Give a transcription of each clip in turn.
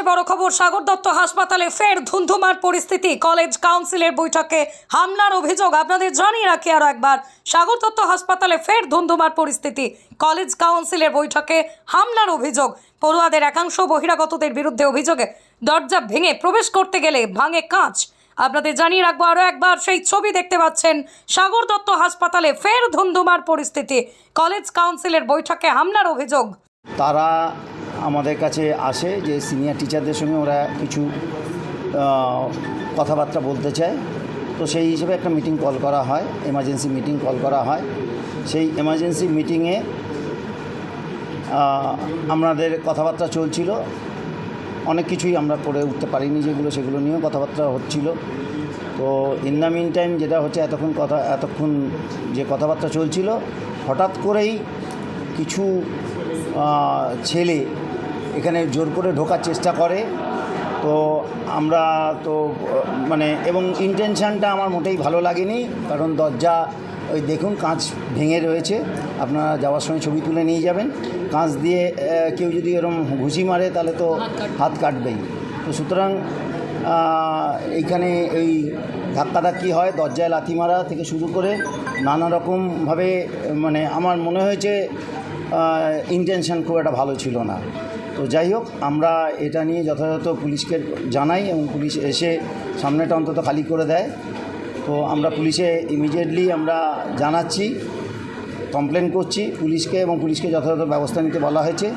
সবচেয়ে বড় খবর, সাগর দত্ত হাসপাতালে ফের ধুন্ধুমার পরিস্থিতি। কলেজ কাউন্সিলের বৈঠকে হামলার অভিযোগ আপনাদের জানিয়ে রাখি আরও একবার। সাগর দত্ত হাসপাতালে ফের ধুন্ধুমার পরিস্থিতি। কলেজ কাউন্সিলের বৈঠকে হামলার অভিযোগ। পড়ুয়াদের একাংশ বহিরাগতদের বিরুদ্ধে অভিযোগে দরজা ভেঙে প্রবেশ করতে গেলে ভাঙে কাঁচ। আপনাদের জানিয়ে রাখব আরও একবার, সেই ছবি দেখতে পাচ্ছেন সাগর দত্ত হাসপাতালে ফের ধুন্ধুমার পরিস্থিতি। কলেজ কাউন্সিলের বৈঠকে হামলার অভিযোগ। তারা আমাদের কাছে আসে যে সিনিয়র টিচারদের সঙ্গে ওরা কিছু কথাবার্তা বলতে চায়। তো সেই হিসেবে একটা মিটিং কল করা হয় এমার্জেন্সি মিটিং কল করা হয়। সেই এমার্জেন্সি মিটিংয়ে আমাদের কথাবার্তা চলছিল। অনেক কিছুই আমরা পড়ে উঠতে পারিনি যেগুলো, সেগুলো নিয়েও কথাবার্তা হচ্ছিল। তো ইন দ্য মিন টাইম যেটা হচ্ছে, এতক্ষণ কথা, এতক্ষণ যে কথাবার্তা চলছিল, হঠাৎ করেই কিছু ছেলে এখানে জোর করে ঢোকার চেষ্টা করে। তো আমরা তো মানে এবং ইন্টেনশানটা আমার মোটেই ভালো লাগেনি কারণ দরজা ওই দেখুন কাঁচ ভেঙে রয়েছে। আপনারা যাওয়ার সময় ছবি তুলে নিয়ে যাবেন। কাঁচ দিয়ে কেউ যদি এরকম ঘুষি মারে তাহলে তো হাত কাটবেই। তো সুতরাং এইখানে এই ধাক্কাধাক্কি হয় দরজায় লাথি মারা থেকে শুরু করে নানা রকমভাবে মানে আমার মনে হয়েছে ইন্টেনশন খুব একটা ভালো ছিল না। তো যাই হোক, আমরা এটা নিয়ে যথাযথ পুলিশকে জানাই এবং পুলিশ এসে সামনেটা অন্তত খালি করে দেয়। তো আমরা পুলিশে ইমিডিয়েটলি আমরা জানাচ্ছি কমপ্লেন করছি পুলিশকে এবং পুলিশকে যথাযথ ব্যবস্থা নিতে বলা হয়েছে।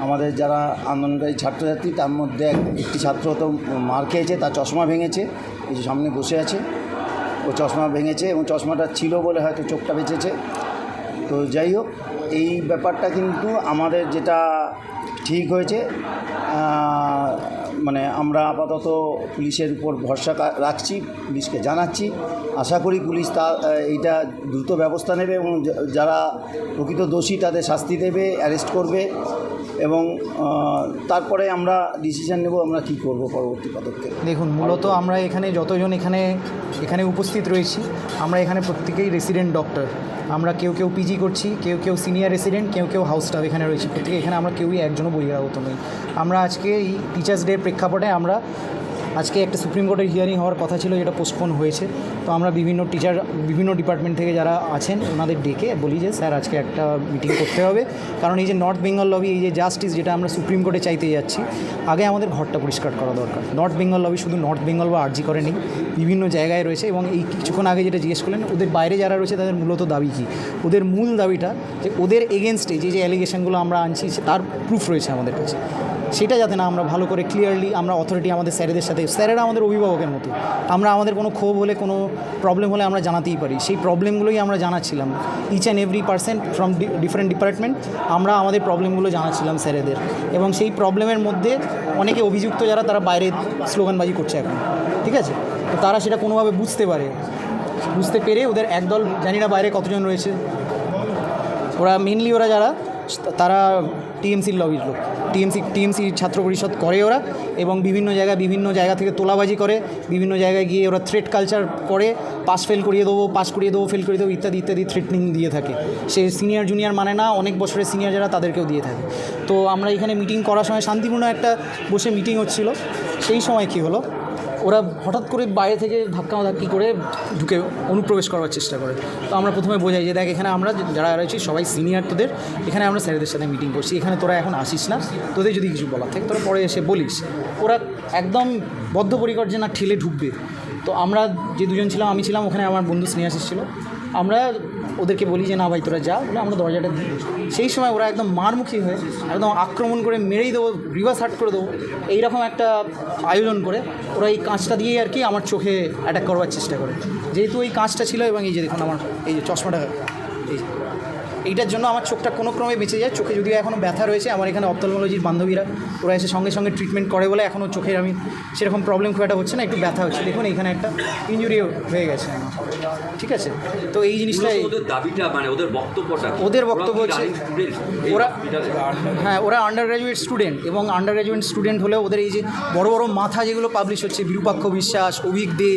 আমাদের যারা আন্দোলনকারী ছাত্রছাত্রী, তার মধ্যে এক- একটি ছাত্র তো মার খেয়েছে, তার চশমা ভেঙেছে যে সামনে বসে আছে। ও চশমা ভেঙেছে এবং চশমাটা ছিল বলে হয়তো চোখটা বেঁচেছে। তো যাই হোক, এই ব্যাপারটা কিন্তু আমাদের যেটা ঠিক হয়েছে। মানে আমরা আপাতত পুলিশের উপর ভরসা রাখছি, পুলিশকে জানাচ্ছি। আশা করি পুলিশ তা এইটা দ্রুত ব্যবস্থা নেবে এবং যারা প্রকৃত দোষী তাদের শাস্তি দেবে, অ্যারেস্ট করবে। এবং তারপরে আমরা ডিসিশান নেব আমরা কি করব পরবর্তী পদক্ষেপ। দেখুন, মূলত আমরা এখানে যতজন এখানে এখানে উপস্থিত রয়েছি, আমরা এখানে প্রত্যেকেই রেসিডেন্ট ডক্টর আমরা কেউ কেউ পিজি করছি, কেউ কেউ সিনিয়র রেসিডেন্ট কেউ কেউ হাউস স্টাফ এখানে রয়েছে। প্রত্যেকে এখানে আমরা কেউই একজনও বহিরাগত নই। আমরা আজকে এই টিচার্স ডে প্রেক্ষাপটে আমরা আজকে একটা সুপ্রিম কোর্টের হিয়ারিং হওয়ার কথা ছিল, যেটা পোস্টপোন হয়েছে। তো আমরা বিভিন্ন টিচার বিভিন্ন ডিপার্টমেন্ট থেকে যারা আছেন, ওনাদের ডেকে বলি যে, স্যার, আজকে একটা মিটিং করতে হবে। কারণ এই যে নর্থ বেঙ্গল লবি এই যে জাস্টিস যেটা আমরা সুপ্রিম কোর্টে চাইতে যাচ্ছি, আগে আমাদের ঘরটা পরিষ্কার করা দরকার। নর্থ বেঙ্গল লবি শুধু নর্থ বেঙ্গল বা আরজি করে নেই, বিভিন্ন জায়গায় রয়েছে এবং এই কিছুক্ষণ আগে যেটা জিজ্ঞেস করলেন, ওদের বাইরে যারা রয়েছে, তাদের মূলত দাবি কী? ওদের মূল দাবিটা যে, ওদের এগেনস্টে যে যে অ্যালিগেশনগুলো আমরা আনছি, তার প্রুফ রয়েছে আমাদের কাছে। সেটা যাতে না আমরা ভালো করে ক্লিয়ারলি আমরা অথরিটি আমাদের স্যারেদের সাথে, স্যারেরা আমাদের অভিভাবকের মতো। আমরা আমাদের কোনো ক্ষোভ হলে, কোনো প্রবলেম হলে আমরা জানাতেই পারি। সেই প্রবলেমগুলোই আমরা জানাচ্ছিলাম each and every percent from different department আমরা আমাদের প্রবলেমগুলো জানাচ্ছিলাম স্যারেদের। এবং সেই প্রবলেমের মধ্যে অনেকে অভিযুক্ত যারা, তারা বাইরে স্লোগানবাজি করছে এখন। ঠিক আছে? তো তারা সেটা কোনোভাবে বুঝতে পারে। বুঝতে পেরে ওদের একদল, জানি না বাইরে কতজন রয়েছে। ওরা মেনলি ওরা যারা তারা টিএমসির লবির লোক। টিএমসি টিএমসি ছাত্র পরিষদ করে ওরা এবং বিভিন্ন জায়গায় বিভিন্ন জায়গা থেকে তোলাবাজি করে, বিভিন্ন জায়গায় গিয়ে ওরা থ্রেট কালচার করে পাস ফেল করিয়ে দেবো পাস করিয়ে দেবো ফেল করিয়ে দেবো, ইত্যাদি ইত্যাদি থ্রেটনিং দিয়ে থাকে। সে সিনিয়র জুনিয়র মানে না, অনেক বছরের সিনিয়র যারা তাদেরকেও দিয়ে থাকে। তো আমরা এখানে মিটিং করার সময় শান্তিপূর্ণ একটা বসে মিটিং হচ্ছিল। সেই সময় কী হলো? ওরা হঠাৎ করে বাইরে থেকে ধাক্কা ধাক্কি করে ঢুকে অনুপ্রবেশ করার চেষ্টা করে। তো আমরা প্রথমে বোঝাই যে দেখ, এখানে আমরা যারা রয়েছি সবাই সিনিয়র তোদের, এখানে আমরা স্যারেদের সাথে মিটিং করছি, এখানে তোরা এখন আসিস না, তোদের যদি কিছু বলার থাকে তোরা পরে এসে বলিস। ওরা একদম বদ্ধপরিকর যে না ঠেলে ঢুকবে। তো আমরা যে দুজন ছিলাম, আমি ছিলাম, ওখানে আমার বন্ধু স্নেহাশিস ছিল। আমরা ওদেরকে বলি যে, না ভাই, তোরা যা। বলে, আমরা দরজাটা দিই। সেই সময় ওরা একদম মারমুখী হয়ে একদম আক্রমণ করে মেরেই দেবো, রিভার্স হার্ট করে দেবো, এইরকম একটা আয়োজন করে ওরা এই কাঁচটা দিয়েই আর কি আমার চোখে অ্যাটাক করবার চেষ্টা করে। যেহেতু এই কাঁচটা ছিল এবং এই যে দেখুন আমার এই যে চশমাটা, এই। এইটার জন্য আমার চোখটা কোনো ক্রমে বেঁচে যায়। চোখে যদিও এখনও ব্যথা রয়েছে আমার এখানে অপথলমোলজির বান্ধবীরা ওরা এসে সঙ্গে সঙ্গে ট্রিটমেন্ট করে বলে এখনও চোখের আমি সেরকম প্রবলেম খুব একটা হচ্ছে না একটু ব্যথা হচ্ছে। দেখুন এখানে একটা ইঞ্জুরি হয়ে গেছে ঠিক আছে? তো এই জিনিসটা ওদের দাবিটা মানে ওদের বক্তব্যটা ওদের বক্তব্য হচ্ছে ওরা হ্যাঁ ওরা আন্ডার গ্র্যাজুয়েট স্টুডেন্ট এবং আন্ডার গ্র্যাজুয়েট স্টুডেন্ট হলেও ওদের এই যে বড় বড় মাথা যেগুলো পাবলিশ হচ্ছে বিরূপাক্ষ বিশ্বাস অভিক দে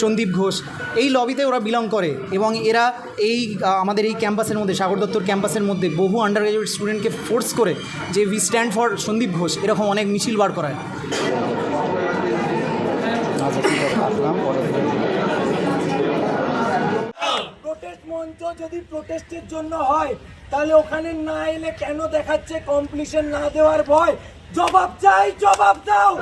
সন্দীপ ঘোষ এই লবিতে ওরা বিলং করে এবং এরা এই আমাদের এই ক্যাম্পাসের মধ্যে সাগর চত্বর ক্যাম্পাসের মধ্যে বহু আন্ডার গ্রাজুয়েট স্টুডেন্টকে ফোর্স করে যে we stand for Sandip Ghosh এরকম অনেক মিছিল বার করায়। আচ্ছা প্রোটেস্ট মঞ্চ যদি প্রোটেস্টের জন্য হয় তাহলে ওখানে না এলে কেন দেখাচ্ছে কমপ্লিশন না দেওয়ার ভয়? জবাব চাই জবাব দাও!